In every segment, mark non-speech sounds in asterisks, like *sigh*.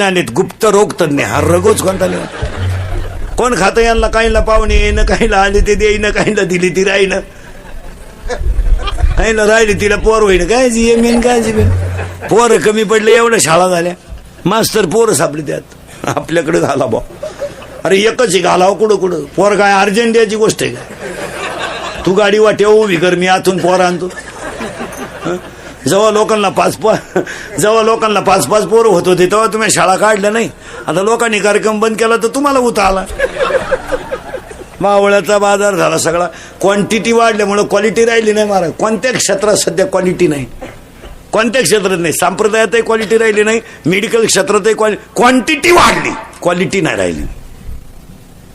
नाहीत गुप्त रोग तज्ञ हा रगोच कोणता नाही कोण खातं यांना काहीला पाहुणे येईन काहीला आले ते देईन काहीला दिली ती राहीन. काहीला राहिली तिला पोर होईन. काय जी मेन काय जी पोर कमी पडले एवढ्या शाळा झाल्या. मास्तर पोरं सापडली त्यात. आपल्याकडे घाला बा अरे एकच आहे घालावं कुठं कुठं? पोर काय अर्जंटियाची गोष्ट आहे काय तू गाडी वाटेव उभी कर मी आतून पोर आणतो. जेव्हा लोकांना पाच पाच जेव्हा लोकांना पाच पाच पोरं होत होते तेव्हा तुम्ही शाळा काढल्या नाही. आता लोकांनी कार्यक्रम बंद केला तर तुम्हाला उता आला. मावळ्याचा बाजार झाला सगळा. क्वांटिटी वाढल्यामुळे क्वालिटी राहिली नाही महाराज. कोणत्या क्षेत्रात सध्या क्वालिटी नाही? कोणत्या क्षेत्रात नाही? संप्रदायातही क्वालिटी राहिली नाही. मेडिकल क्षेत्रातही क्वांटिटी वाढली. क्वालिटी नाही राहिली.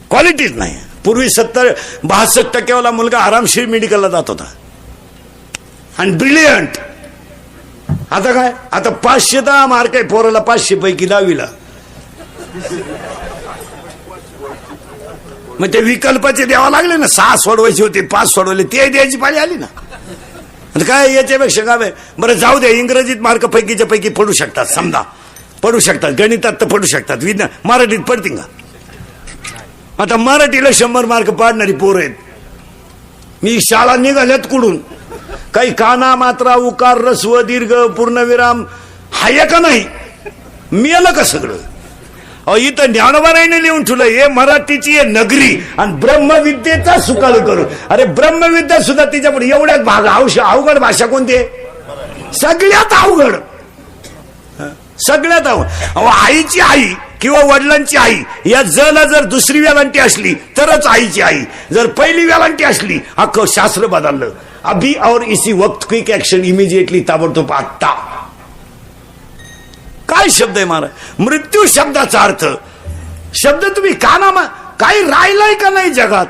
क्वालिटीच नाही. पूर्वी सत्तर बहासष्ट टक्केवाला मुलगा आरामशीर मेडिकलला जात होता. आणि ब्रिलियंट आता काय? आता पाचशे दहा मार्क आहे पोराला पाचशे पैकी दहावीला. मग ते विकल्पाचे द्यावा लागले ना सहा सोडवायचे होते पाच सोडवले ते द्यायची पाळी आली ना. आता काय याच्यापेक्षा काय बरं जाऊ दे इंग्रजीत मार्क पैकीच्या पैकी पडू शकतात समजा. पडू शकतात गणितात तर पडू शकतात विज्ञान मराठीत पडतील का? आता मराठीला शंभर मार्क पाडणारी पोरं आहेत. मी शाळा निघाल्यात कुडून काही काना मात्रा उकार रस्व दीर्घ पूर्णविराम हाय का नाही? मिळालं का सगळं? अहो इथं ज्ञानोबारायने लिहून ठेवलं हे मराठीची आहे नगरी आणि ब्रह्मविद्येचा सुकाल करू अरे ब्रह्मविद्या सुद्धा तिच्यापुढे एवढ्यात भाग अवश अवघड भाषा कोणती आहे? सगळ्यात अवघड. सगळ्यात अवघड. अहो आईची आई किंवा वडिलांची आई या जला जर दुसरी वेलांटी असली तरच आईची आई. जर पहिली वेलांटी असली अख्खं शास्त्र बदललं. अभी और इसी वक्त क्विक ऍक्शन इमिजिएटली ताबडतोब आत्ता. काय शब्द आहे महाराज? मृत्यू शब्दाचा अर्थ. शब्द तुम्ही का ना काही राहिलाय का नाही जगात?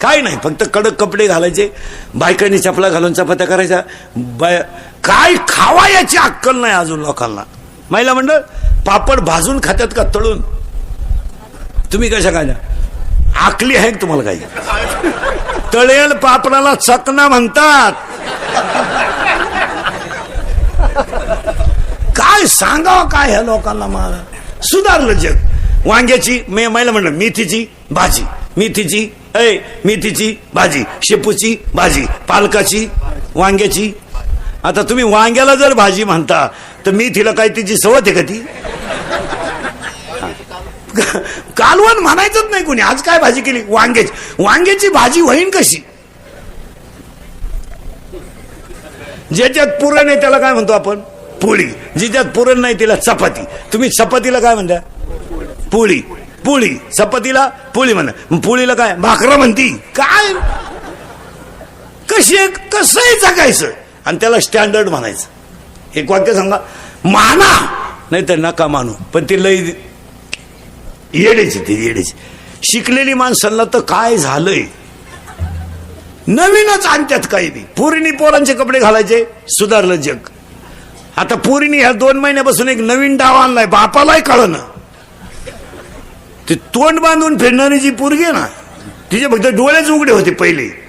काय नाही फक्त कडक कपडे घालायचे बायकांनी चपला घालून चपात्या करायच्या. बाय काय खावा याची अक्कल नाही अजून लोकांना. महिला मंडळ पापड भाजून खात्यात का तळून? तुम्ही कशा काय आकली आहे का तुम्हाला काही? तळेल पापडाला चकना म्हणतात. काय सांगावं काय ह्या लोकांना मला सुधारलं जग. वांग्याची मे महिला म्हणलं मेथीची भाजी मेथीची ऐ मेथीची भाजी शेपूची भाजी पालकाची वांग्याची. आता तुम्ही वांग्याला जर भाजी म्हणता तर मेथीला काय तिची सवत आहे का ती? *laughs* कालवण म्हणायचंच नाही कोणी. आज काय भाजी केली? वांग्याची. वांग्याची भाजी होईन कशी? ज्याच्यात पुरण आहे त्याला काय म्हणतो आपण? पोळी. जिच्यात पुरण नाही तिला चपाती. तुम्ही चपातीला काय म्हणता? पोळी. पोळी. चपातीला पोळी म्हणा. पोळीला काय? भाकरा म्हणती. काय? कशी कसंही जगायचं? आणि त्याला स्टँडर्ड म्हणायचं. एक वाक्य सांगा. माना. नाही तर नका मानू. पण ती लई येडेची ती येडेची. शिकलेली माणसांना तर काय झालंय? नवीनच आणतात काही बी. पोरीनी पोरांचे कपडे घालायचे सुधारलं जग. आता पोरीनी ह्या दोन महिन्यापासून एक नवीन डाव आणलाय बापालाही कळणं. ते तोंड बांधून फिरणारी जी पोरगी आहे ना तिचे फक्त डोळेच उघडे होते पहिले.